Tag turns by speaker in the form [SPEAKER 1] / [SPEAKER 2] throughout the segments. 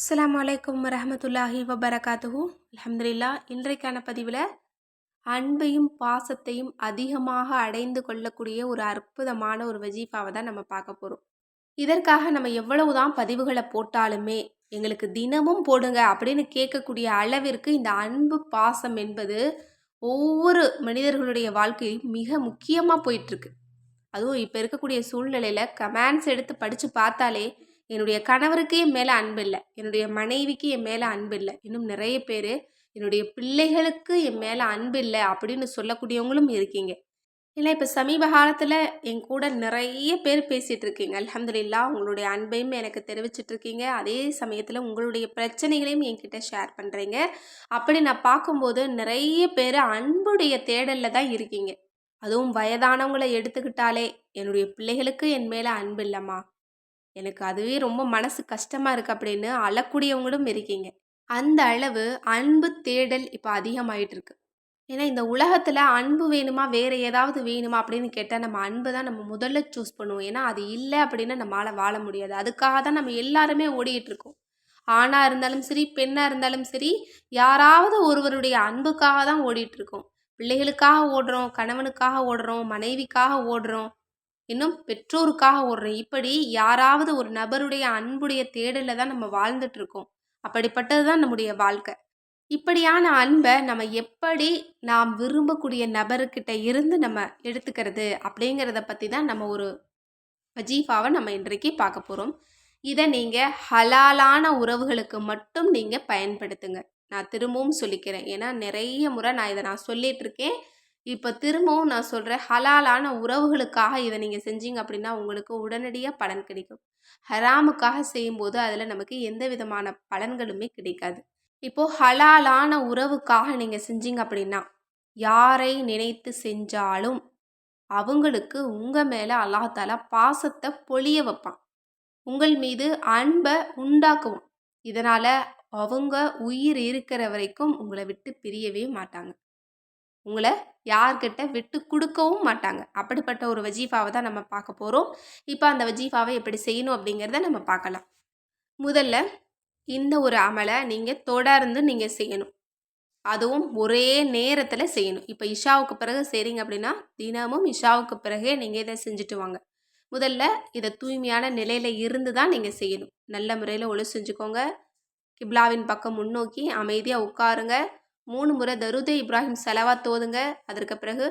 [SPEAKER 1] அஸ்லாம் வலைக்கம் வரஹமத்துல்லாஹி வபரகாத்துஹூ அலமதுல்லா இன்றைக்கான பதிவில் அன்பையும் பாசத்தையும் அதிகமாக அடைந்து கொள்ளக்கூடிய ஒரு அற்புதமான ஒரு வஜீஃபாவை தான் நம்ம பார்க்க போகிறோம் இதற்காக நம்ம எவ்வளவு தான் பதிவுகளை போட்டாலுமே எங்களுக்கு தினமும் போடுங்க அப்படின்னு கேட்கக்கூடிய அளவிற்கு இந்த அன்பு பாசம் என்பது ஒவ்வொரு மனிதர்களுடைய வாழ்க்கையும் மிக முக்கியமாக போயிட்டுருக்கு அதுவும் இப்போ இருக்கக்கூடிய சூழ்நிலையில் கமெண்ட்ஸ் எடுத்து படித்து பார்த்தாலே என்னுடைய கணவருக்கு என் மேலே அன்பு இல்லை. என்னுடைய மனைவிக்கு என் மேலே அன்பு இல்லை. இன்னும் நிறைய பேர் என்னுடைய பிள்ளைகளுக்கு என் மேலே அன்பு இல்லை அப்படின்னு சொல்லக்கூடியவங்களும் இருக்கீங்க. ஏன்னா இப்போ சமீப காலத்தில் என் கூட நிறைய பேர் பேசிகிட்டு இருக்கீங்க. அலமதுல்லா உங்களுடைய அன்பையும் எனக்கு தெரிவிச்சிட்டு இருக்கீங்க. அதே சமயத்தில் உங்களுடைய பிரச்சனைகளையும் என்கிட்ட ஷேர் பண்ணுறீங்க அப்படி நான் பார்க்கும்போது நிறைய பேர் அன்புடைய தேடலில் தான் இருக்கீங்க. அதுவும் வயதானவங்களை எடுத்துக்கிட்டாலே என்னுடைய பிள்ளைகளுக்கு என் மேலே அன்பு இல்லைம்மா. எனக்கு அதுவே ரொம்ப மனசு கஷ்டமாக இருக்குது அப்படின்னு அழக்கூடியவங்களும் இருக்கீங்க. அந்த அளவு அன்பு தேடல் இப்போ அதிகமாயிட்டு இருக்கு. ஏன்னா இந்த உலகத்தில் அன்பு வேணுமா? வேறு ஏதாவது வேணுமா? அப்படின்னு கேட்டால் நம்ம அன்பு தான் நம்ம முதல்ல சூஸ் பண்ணுவோம். ஏன்னா அது இல்லை அப்படின்னா நம்மளால் வாழ முடியாது. அதுக்காக தான் நம்ம எல்லாருமே ஓடிட்டு இருக்கோம். ஆணாக இருந்தாலும் சரி பெண்ணாக இருந்தாலும் சரி யாராவது ஒருவருடைய அன்புக்காக தான் ஓடிட்டு இருக்கோம். பிள்ளைகளுக்காக ஓடுறோம் கணவனுக்காக ஓடுறோம் மனைவிக்காக ஓடுறோம். இன்னும் பெற்றோருக்காக ஓடுறோம் இப்படி யாராவது ஒரு நபருடைய அன்புடைய தேடலில் தான் நம்ம வாழ்ந்துட்டு இருக்கோம் அப்படிப்பட்டது தான் நம்முடைய வாழ்க்கை. இப்படியான அன்பை நம்ம எப்படி நாம் விரும்பக்கூடிய நபருக்கிட்ட இருந்து நம்ம எடுத்துக்கிறது அப்படிங்கிறத பற்றி தான் நம்ம ஒரு வஜீஃபாவை நம்ம இன்றைக்கு பார்க்க போகிறோம் இதை நீங்கள் ஹலாலான உறவுகளுக்கு மட்டும் நீங்கள் பயன்படுத்துங்க. நான் திரும்பவும் சொல்லிக்கிறேன். ஏன்னா நிறைய முறை நான் இதை நான் சொல்லிகிட்ருக்கேன் இப்போ திரும்பவும் நான் சொல்கிறேன் ஹலாலான உறவுகளுக்காக இதை நீங்கள் செஞ்சீங்க அப்படின்னா உங்களுக்கு உடனடியாக பலன் கிடைக்கும். ஹராமுக்காக செய்யும்போது அதில் நமக்கு எந்த விதமான பலன்களுமே கிடைக்காது. இப்போது ஹலாலான உறவுக்காக நீங்கள் செஞ்சீங்க அப்படின்னா யாரை நினைத்து செஞ்சாலும் அவங்களுக்கு உங்கள் மேலே அல்லாஹால பாசத்தை பொழிய வைப்பான். உங்கள் மீது அன்பை உண்டாக்குவான். இதனால் அவங்க உயிர் இருக்கிற வரைக்கும் உங்களை விட்டு பிரியவே மாட்டாங்க. உங்களை யார்கிட்ட விட்டு கொடுக்கவும் மாட்டாங்க. அப்படிப்பட்ட ஒரு வஜீஃபாவை தான் நம்ம பார்க்க போகிறோம் இப்போ அந்த வஜீஃபாவை எப்படி செய்யணும் அப்படிங்கிறத நம்ம பார்க்கலாம். முதல்ல இந்த ஒரு அமலை நீங்கள் தொடர்ந்து நீங்கள் செய்யணும். அதுவும் ஒரே நேரத்தில் செய்யணும். இப்போ இஷாவுக்கு பிறகு செய்கிறீங்க அப்படின்னா தினமும் இஷாவுக்கு பிறகே நீங்கள் இதை செஞ்சுட்டு வாங்க. முதல்ல இதை தூய்மையான நிலையில் இருந்து தான் நீங்கள் செய்யணும். நல்ல முறையில் ஒழு செஞ்சுக்கோங்க. கிப்லாவின் பக்கம் முன்னோக்கி அமைதியாக உட்காருங்க. மூணு முறை தருதே இப்ராஹிம் செலவா தோதுங்க அதற்கு பிறகு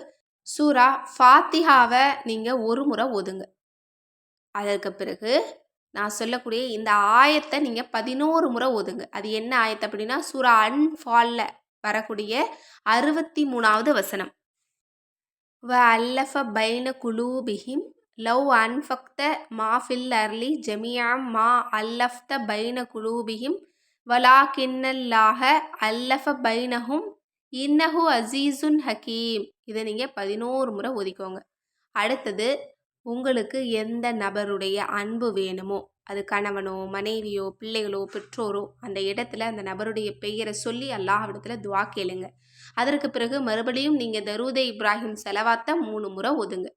[SPEAKER 1] சூரா ஃபாத்திஹாவை நீங்கள் ஒரு முறை ஓதுங்க. அதற்கு பிறகு நான் சொல்லக்கூடிய இந்த ஆயத்தை நீங்கள் பதினோரு முறை ஓதுங்க. அது என்ன ஆயத்தை அப்படின்னா சூரா அன்ஃபாலில் வரக்கூடிய அறுபத்தி மூணாவது வசனம். வ அல்லஃப பைன குலூபிஹிம் லவ் அன்ஃபக்த மாஃபில் அர்லி ஜெமியாம் மா அல்லஃப்த பைன குலூபிஹிம் வலாக்கின்னல்லாக அல்லஃப பைனஹும் இன்னஹு அசீசுன் ஹக்கீம் இதை நீங்கள் பதினோரு முறை ஒதுக்கோங்க அடுத்தது உங்களுக்கு எந்த நபருடைய அன்பு வேணுமோ அது கணவனோ மனைவியோ பிள்ளைகளோ பெற்றோரோ அந்த இடத்துல அந்த நபருடைய பெயரை சொல்லி அல்லாஹ்விடத்தில் துவா கேளுங்க. அதற்கு பிறகு மறுபடியும் நீங்கள் தருதே இப்ராஹிம் செலவாத்த மூணு முறை ஒதுங்க.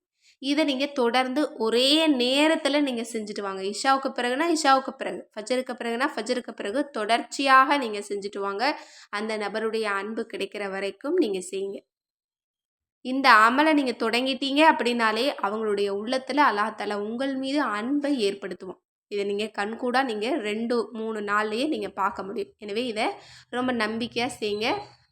[SPEAKER 1] இதை நீங்கள் தொடர்ந்து ஒரே நேரத்தில் நீங்கள் செஞ்சுட்டு வாங்க. இஷாவுக்கு பிறகுனா இஷாவுக்கு பிறகு ஃபஜருக்கு பிறகுனா ஃபஜருக்கு பிறகு தொடர்ச்சியாக நீங்கள் செஞ்சுட்டு வாங்க. அந்த நபருடைய அன்பு கிடைக்கிற வரைக்கும் நீங்கள் செய்யுங்க. இந்த அமலை நீங்கள் தொடங்கிட்டீங்க அப்படின்னாலே அவங்களுடைய உள்ளத்தில் அல்லாத்தால உங்கள் மீது அன்பை ஏற்படுத்துவோம் இதை நீங்கள் கண்கூடாக நீங்கள் ரெண்டு மூணு நாள்லேயே நீங்கள் பார்க்க முடியும். எனவே இதை ரொம்ப நம்பிக்கையாக செய்யுங்க.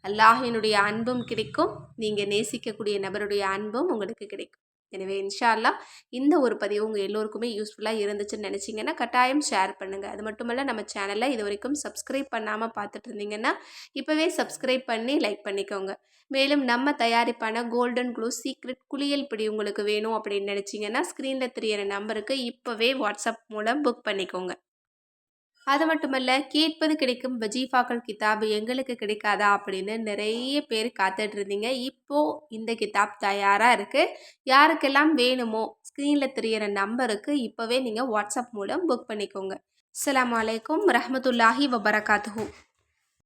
[SPEAKER 1] அல்லாஹினுடைய அன்பும் கிடைக்கும். நீங்கள் நேசிக்கக்கூடிய நபருடைய அன்பும் உங்களுக்கு கிடைக்கும். எனவே இன்ஷால்லா இந்த ஒரு பதிவு உங்கள் எல்லோருக்குமே யூஸ்ஃபுல்லாக இருந்துச்சுன்னு நினச்சிங்கன்னா கட்டாயம் ஷேர் பண்ணுங்கள் அது மட்டுமல்ல நம்ம சேனலை இது வரைக்கும் சப்ஸ்கிரைப் பண்ணாமல் பார்த்துட்டு இருந்தீங்கன்னா இப்போவே சப்ஸ்கிரைப் பண்ணி லைக் பண்ணிக்கோங்க. மேலும் நம்ம தயாரிப்பான கோல்டன் க்ளூ சீக்ரெட் குளியல் பிடி உங்களுக்கு வேணும் அப்படின்னு நினச்சிங்கன்னா ஸ்க்ரீனில் தெரியற நம்பருக்கு இப்போவே வாட்ஸ்அப் மூலம் புக் பண்ணிக்கோங்க. அது மட்டுமல்ல கேட்பது கிடைக்கும் வஜீஃபாக்கள் கிதாப் எங்களுக்கு கிடைக்காதா அப்படின்னு நிறைய பேர் காத்துட்டு இருந்தீங்க. இப்போது இந்த கிதாப் தயாராக இருக்குது யாருக்கெல்லாம் வேணுமோ ஸ்க்ரீனில் தெரியிற நம்பருக்கு இப்போவே நீங்கள் வாட்ஸ்அப் மூலம் புக் பண்ணிக்கோங்க. அலாம் வலைக்கம் ரஹமத்துல்லாஹி வபரகாத்து